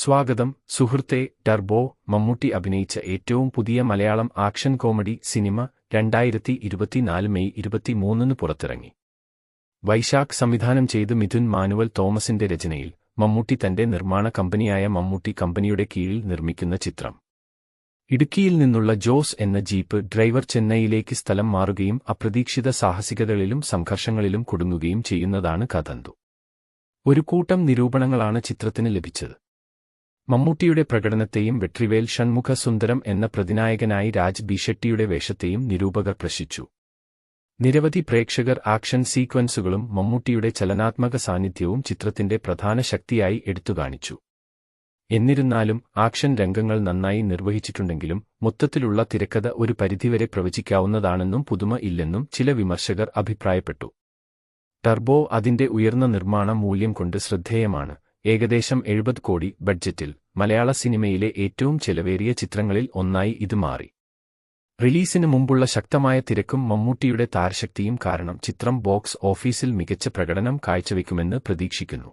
സ്വാഗതം സുഹൃത്തെ ടർബോ മമ്മൂട്ടി അഭിനയിച്ച ഏറ്റവും പുതിയ മലയാളം ആക്ഷൻ കോമഡി സിനിമ രണ്ടായിരത്തി ഇരുപത്തിനാല് മെയ് ഇരുപത്തിമൂന്നിന് പുറത്തിറങ്ങി. വൈശാഖ് സംവിധാനം ചെയ്ത് മിഥുൻ മാനുവൽ തോമസിന്റെ രചനയിൽ മമ്മൂട്ടി തന്റെ നിർമ്മാണ കമ്പനിയായ മമ്മൂട്ടി കമ്പനിയുടെ കീഴിൽ നിർമ്മിക്കുന്ന ചിത്രം. ഇടുക്കിയിൽ നിന്നുള്ള ജോസ് എന്ന ജീപ്പ് ഡ്രൈവർ ചെന്നൈയിലേക്ക് സ്ഥലം മാറുകയും അപ്രതീക്ഷിത സാഹസികതകളിലും സംഘർഷങ്ങളിലും കുടുങ്ങുകയും ചെയ്യുന്നതാണ് കഥന്തു. ഒരു കൂട്ടം നിരൂപണങ്ങളാണ് ചിത്രത്തിന് ലഭിച്ചത്. മമ്മൂട്ടിയുടെ പ്രകടനത്തെയും വെട്രിവേൽ ഷൺമുഖ സുന്ദരം എന്ന പ്രതിനായകനായി രാജ് ബിഷെട്ടിയുടെ വേഷത്തെയും നിരൂപകർ പ്രശിച്ചു. നിരവധി പ്രേക്ഷകർ ആക്ഷൻ സീക്വൻസുകളും മമ്മൂട്ടിയുടെ ചലനാത്മക സാന്നിധ്യവും ചിത്രത്തിന്റെ പ്രധാന ശക്തിയായി എടുത്തുകാണിച്ചു. എന്നിരുന്നാലും ആക്ഷൻ രംഗങ്ങൾ നന്നായി നിർവഹിച്ചിട്ടുണ്ടെങ്കിലും മൊത്തത്തിലുള്ള തിരക്കഥ ഒരു പരിധിവരെ പ്രവചിക്കാവുന്നതാണെന്നും പുതുമ ഇല്ലെന്നും ചില വിമർശകർ അഭിപ്രായപ്പെട്ടു. ടർബോ അതിന്റെ ഉയർന്ന നിർമ്മാണ മൂല്യം കൊണ്ട് ശ്രദ്ധേയമാണ്. ഏകദേശം എഴുപത് കോടി ബഡ്ജറ്റിൽ മലയാള സിനിമയിലെ ഏറ്റവും ചെലവേറിയ ചിത്രങ്ങളിൽ ഒന്നായി ഇത് മാറി. റിലീസിന് മുമ്പുള്ള ശക്തമായ തിരക്കും മമ്മൂട്ടിയുടെ താരശക്തിയും കാരണം ചിത്രം ബോക്സ് ഓഫീസിൽ മികച്ച പ്രകടനം കാഴ്ചവെക്കുമെന്ന് പ്രതീക്ഷിക്കുന്നു.